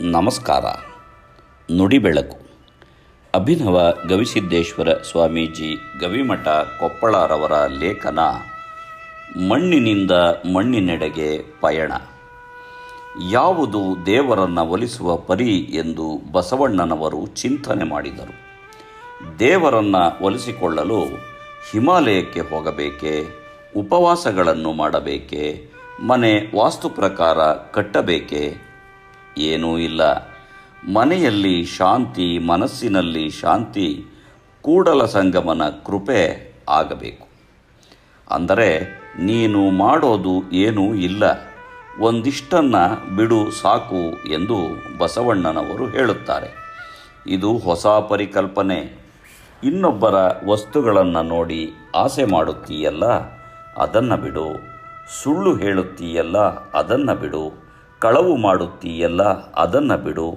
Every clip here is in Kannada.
ನಮಸ್ಕಾರ. ನುಡಿಬೆಳಕು ಅಭಿನವ ಗವಿಸಿದ್ದೇಶ್ವರ ಸ್ವಾಮೀಜಿ ಗವಿಮಠ ಕೊಪ್ಪಳರವರ ಲೇಖನ, ಮಣ್ಣಿನಿಂದ ಮಣ್ಣಿನೆಡೆಗೆ ಪಯಣ. ಯಾವುದು ದೇವರನ್ನು ಒಲಿಸುವ ಪರಿ ಎಂದು ಬಸವಣ್ಣನವರು ಚಿಂತನೆ ಮಾಡಿದರು. ದೇವರನ್ನು ಒಲಿಸಿಕೊಳ್ಳಲು ಹಿಮಾಲಯಕ್ಕೆ ಹೋಗಬೇಕೆ, ಉಪವಾಸಗಳನ್ನು ಮಾಡಬೇಕೆ, ಮನೆ ವಾಸ್ತು ಪ್ರಕಾರ ಕಟ್ಟಬೇಕೆ ಏನೂ ಇಲ್ಲ. ಮನೆಯಲ್ಲಿ ಶಾಂತಿ, ಮನಸ್ಸಿನಲ್ಲಿ ಶಾಂತಿ, ಕೂಡಲ ಸಂಗಮನ ಕೃಪೆ ಆಗಬೇಕು. ಅಂದರೆ ನೀನು ಮಾಡೋದು ಏನೂ ಇಲ್ಲ. ಒಂದಿಷ್ಟನ್ನು ಬಿಡು ಸಾಕು ಎಂದು ಬಸವಣ್ಣನವರು ಹೇಳುತ್ತಾರೆ. ಇದು ಹೊಸ ಪರಿಕಲ್ಪನೆ. ಇನ್ನೊಬ್ಬರ ವಸ್ತುಗಳನ್ನು ನೋಡಿ ಆಸೆ ಮಾಡುತ್ತೀಯಲ್ಲ, ಅದನ್ನು ಬಿಡು. ಸುಳ್ಳು ಹೇಳುತ್ತೀಯಲ್ಲ, ಅದನ್ನು ಬಿಡು. ಕಳವು ಮಾಡುತ್ತೀಯಲ್ಲ, ಅದನ್ನು ಬಿಡು.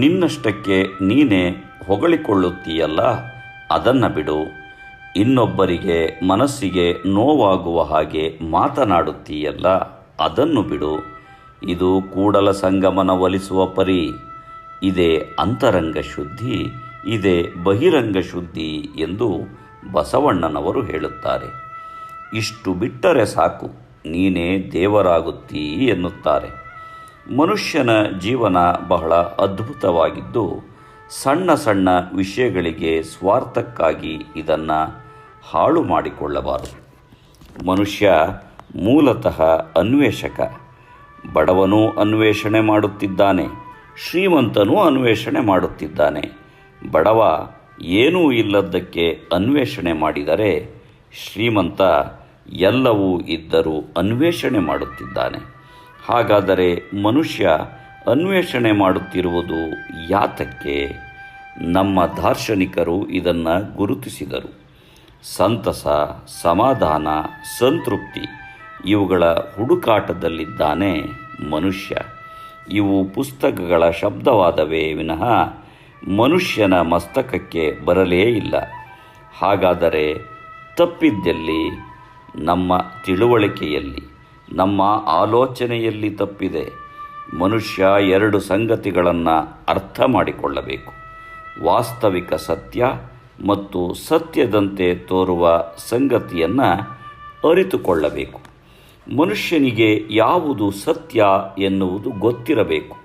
ನಿನ್ನಷ್ಟಕ್ಕೆ ನೀನೇ ಹೊಗಳಿಕೊಳ್ಳುತ್ತೀಯಲ್ಲ, ಅದನ್ನು ಬಿಡು. ಇನ್ನೊಬ್ಬರಿಗೆ ಮನಸ್ಸಿಗೆ ನೋವಾಗುವ ಹಾಗೆ ಮಾತನಾಡುತ್ತೀಯಲ್ಲ, ಅದನ್ನು ಬಿಡು. ಇದು ಕೂಡಲ ಸಂಗಮನ ಒಲಿಸುವ ಪರಿ. ಇದೇ ಅಂತರಂಗ ಶುದ್ಧಿ, ಇದೇ ಬಹಿರಂಗ ಶುದ್ಧಿ ಎಂದು ಬಸವಣ್ಣನವರು ಹೇಳುತ್ತಾರೆ. ಇಷ್ಟು ಬಿಟ್ಟರೆ ಸಾಕು, ನೀನೇ ದೇವರಾಗುತ್ತೀ ಎನ್ನುತ್ತಾರೆ. ಮನುಷ್ಯನ ಜೀವನ ಬಹಳ ಅದ್ಭುತವಾಗಿದ್ದು, ಸಣ್ಣ ಸಣ್ಣ ವಿಷಯಗಳಿಗೆ ಸ್ವಾರ್ಥಕ್ಕಾಗಿ ಇದನ್ನು ಹಾಳು ಮಾಡಿಕೊಳ್ಳಬಾರದು. ಮನುಷ್ಯ ಮೂಲತಃ ಅನ್ವೇಷಕ. ಬಡವನೂ ಅನ್ವೇಷಣೆ ಮಾಡುತ್ತಿದ್ದಾನೆ, ಶ್ರೀಮಂತನೂ ಅನ್ವೇಷಣೆ ಮಾಡುತ್ತಿದ್ದಾನೆ. ಬಡವ ಏನೂ ಇಲ್ಲದ್ದಕ್ಕೆ ಅನ್ವೇಷಣೆ ಮಾಡಿದರೆ, ಶ್ರೀಮಂತ ಎಲ್ಲವೂ ಇದ್ದರೂ ಅನ್ವೇಷಣೆ ಮಾಡುತ್ತಿದ್ದಾನೆ. ಹಾಗಾದರೆ ಮನುಷ್ಯ ಅನ್ವೇಷಣೆ ಮಾಡುತ್ತಿರುವುದು ಯಾತಕ್ಕೆ? ನಮ್ಮ ದಾರ್ಶನಿಕರು ಇದನ್ನು ಗುರುತಿಸಿದರು. ಸಂತಸ, ಸಮಾಧಾನ, ಸಂತೃಪ್ತಿ ಇವುಗಳ ಹುಡುಕಾಟದಲ್ಲಿದ್ದಾನೆ ಮನುಷ್ಯ. ಇವು ಪುಸ್ತಕಗಳ ಶಬ್ದವಾದವೇ ವಿನಃ ಮನುಷ್ಯನ ಮಸ್ತಕಕ್ಕೆ ಬರಲೇ ಇಲ್ಲ. ಹಾಗಾದರೆ ತಪ್ಪಿದ್ದಲ್ಲಿ, ನಮ್ಮ ತಿಳುವಳಿಕೆಯಲ್ಲಿ ನಮ್ಮ ಆಲೋಚನೆಯಲ್ಲಿ ತಪ್ಪಿದೆ. ಮನುಷ್ಯ ಎರಡು ಸಂಗತಿಗಳನ್ನು ಅರ್ಥ ಮಾಡಿಕೊಳ್ಳಬೇಕು. ವಾಸ್ತವಿಕ ಸತ್ಯ ಮತ್ತು ಸತ್ಯದಂತೆ ತೋರುವ ಸಂಗತಿಯನ್ನು ಅರಿತುಕೊಳ್ಳಬೇಕು. ಮನುಷ್ಯನಿಗೆ ಯಾವುದು ಸತ್ಯ ಎನ್ನುವುದು ಗೊತ್ತಿರಬೇಕು.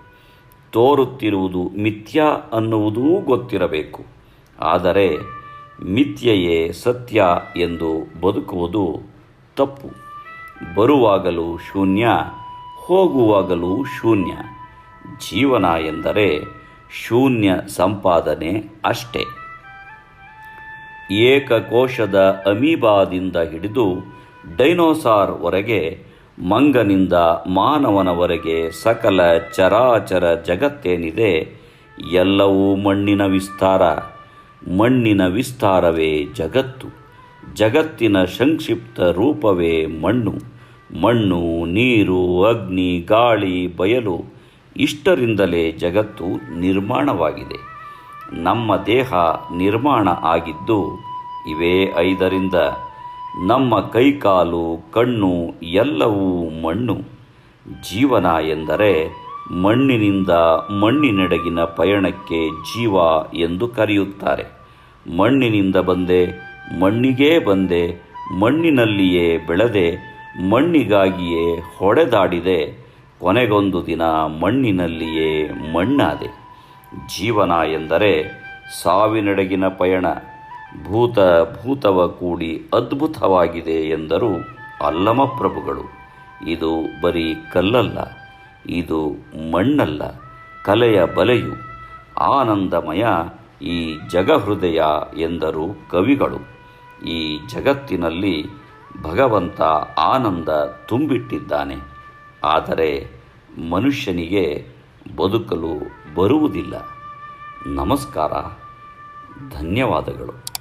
ತೋರುತ್ತಿರುವುದು ಮಿಥ್ಯ ಅನ್ನುವುದೂ ಗೊತ್ತಿರಬೇಕು. ಆದರೆ ಮಿಥ್ಯೆಯೇ ಸತ್ಯ ಎಂದು ಬದುಕುವುದು ತಪ್ಪು. ಬರುವಾಗಲೂ ಶೂನ್ಯ, ಹೋಗುವಾಗಲೂ ಶೂನ್ಯ. ಜೀವನ ಎಂದರೆ ಶೂನ್ಯ ಸಂಪಾದನೆ ಅಷ್ಟೇ. ಏಕಕೋಶದ ಅಮೀಬಾದಿಂದ ಹಿಡಿದು ಡೈನೋಸಾರ್ವರೆಗೆ ಮಂಗನಿಂದ ಮಾನವನವರೆಗೆ ಸಕಲ ಚರಾಚರ ಜಗತ್ತೇನಿದೆ, ಎಲ್ಲವೂ ಮಣ್ಣಿನ ವಿಸ್ತಾರ. ಮಣ್ಣಿನ ವಿಸ್ತಾರವೇ ಜಗತ್ತು. ಜಗತ್ತಿನ ಸಂಕ್ಷಿಪ್ತ ರೂಪವೇ ಮಣ್ಣು. ಮಣ್ಣು, ನೀರು, ಅಗ್ನಿ, ಗಾಳಿ, ಬಯಲು ಇಷ್ಟರಿಂದಲೇ ಜಗತ್ತು ನಿರ್ಮಾಣವಾಗಿದೆ. ನಮ್ಮ ದೇಹ ನಿರ್ಮಾಣ ಆಗಿದ್ದು ಇವೇ ಐದರಿಂದ ನಮ್ಮ ಕೈಕಾಲು, ಕಣ್ಣು ಎಲ್ಲವೂ ಮಣ್ಣು. ಜೀವನ ಎಂದರೆ ಮಣ್ಣಿನಿಂದ ಮಣ್ಣಿನೆಡಗಿನ ಪಯಣಕ್ಕೆ ಜೀವ ಎಂದು ಕರೆಯುತ್ತಾರೆ. ಮಣ್ಣಿನಿಂದ ಬಂದೆ ಮಣ್ಣಿಗೇ ಬಂದೆ, ಮಣ್ಣಿನಲ್ಲಿಯೇ ಬೆಳೆದೆ, ಮಣ್ಣಿಗಾಗಿಯೇ ಹೊಡೆದಾಡಿದೆ. ಕೊನೆಗೊಂದು ದಿನ ಮಣ್ಣಿನಲ್ಲಿಯೇ ಮಣ್ಣಾದೆ. ಜೀವನ ಎಂದರೆ ಸಾವಿನೆಡೆಗಿನ ಪಯಣ. ಭೂತ ಭೂತವ ಕೂಡಿ ಅದ್ಭುತವಾಗಿದೆ ಎಂದರು ಅಲ್ಲಮ ಪ್ರಭುಗಳು. ಇದು ಬರೀ ಕಲ್ಲಲ್ಲ, ಇದು ಮಣ್ಣಲ್ಲ, ಕಲೆಯ ಬಲೆಯು. ಆನಂದಮಯ ಈ ಜಗಹೃದಯ ಎಂದರು ಕವಿಗಳು. ಈ ಜಗತ್ತಿನಲ್ಲಿ ಭಗವಂತ ಆನಂದ ತುಂಬಿಟ್ಟಿದ್ದಾನೆ. ಆದರೆ ಮನುಷ್ಯನಿಗೆ ಬದುಕಲು ಬರುವುದಿಲ್ಲ. ನಮಸ್ಕಾರ. ಧನ್ಯವಾದಗಳು.